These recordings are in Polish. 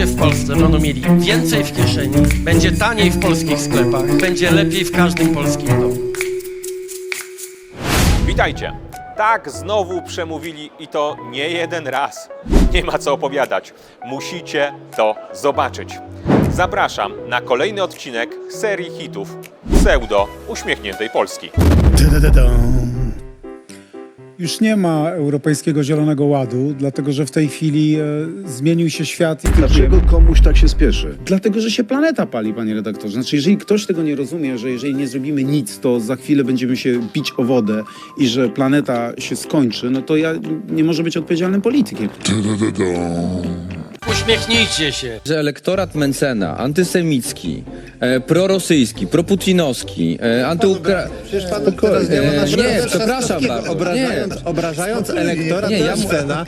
ludzie w Polsce będą mieli więcej w kieszeni, będzie taniej w polskich sklepach, będzie lepiej w każdym polskim domu. Witajcie. Tak, znowu przemówili i to nie jeden raz. Nie ma co opowiadać. Musicie to zobaczyć. Zapraszam na kolejny odcinek serii hitów pseudo uśmiechniętej Polski. Już nie ma Europejskiego Zielonego Ładu, dlatego że w tej chwili e, zmienił się świat. I Dlaczego komuś tak się spieszy? Dlatego, że się planeta pali, panie redaktorze. Znaczy, jeżeli ktoś tego nie rozumie, że jeżeli nie zrobimy nic, to za chwilę będziemy się bić o wodę i że planeta się skończy, no to ja nie może być odpowiedzialnym politykiem. Uśmiechnijcie się. że elektorat Mencena, antysemicki, e, prorosyjski, proputinowski, e, antyukra... Przecież pan teraz działa na E, nie, przepraszam Trzaskowskiego. bardzo. Obrażając, obrażając elektorat Nie, ja mu- Mencena,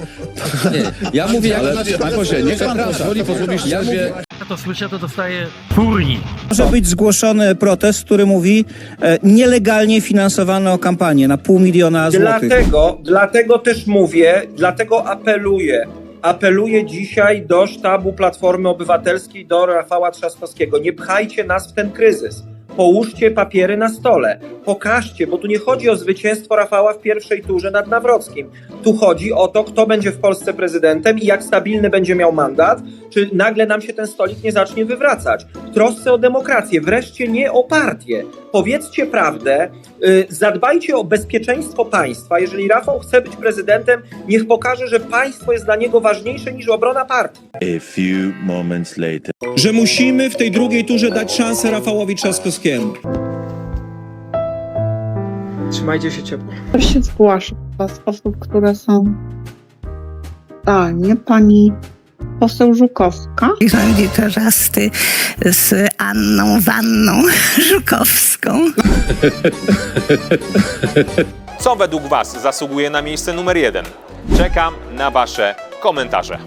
Nie, ja mówię... Ale, pośle, niech pan pozwoli posłowi Ja mówię, Ja to słyszę, to dostaję furni. Może być zgłoszony protest, który mówi e, nielegalnie finansowano kampanię na pół miliona złotych. Dlatego, dlatego też mówię, dlatego apeluję. Apeluję dzisiaj do sztabu Platformy Obywatelskiej, do Rafała Trzaskowskiego. Nie pchajcie nas w ten kryzys. Połóżcie papiery na stole. Pokażcie, bo tu nie chodzi o zwycięstwo Rafała w pierwszej turze nad Nawrockim. Tu chodzi o to, kto będzie w Polsce prezydentem i jak stabilny będzie miał mandat, czy nagle nam się ten stolik nie zacznie wywracać. W trosce o demokrację, wreszcie nie o partię. Powiedzcie prawdę, y, zadbajcie o bezpieczeństwo państwa. Jeżeli Rafał chce być prezydentem, niech pokaże, że państwo jest dla niego ważniejsze niż obrona partii. A few moments later. że musimy w tej drugiej turze dać szansę Rafałowi Trzaskowskiemu. Trzymajcie się ciepło. Ktoś się zgłasza z osób, które są zdalnie. Pani poseł Żukowska. Rządzi torzasty z Anną Wanną Żukowską. Co według Was zasługuje na miejsce numer jeden? Czekam na Wasze komentarze.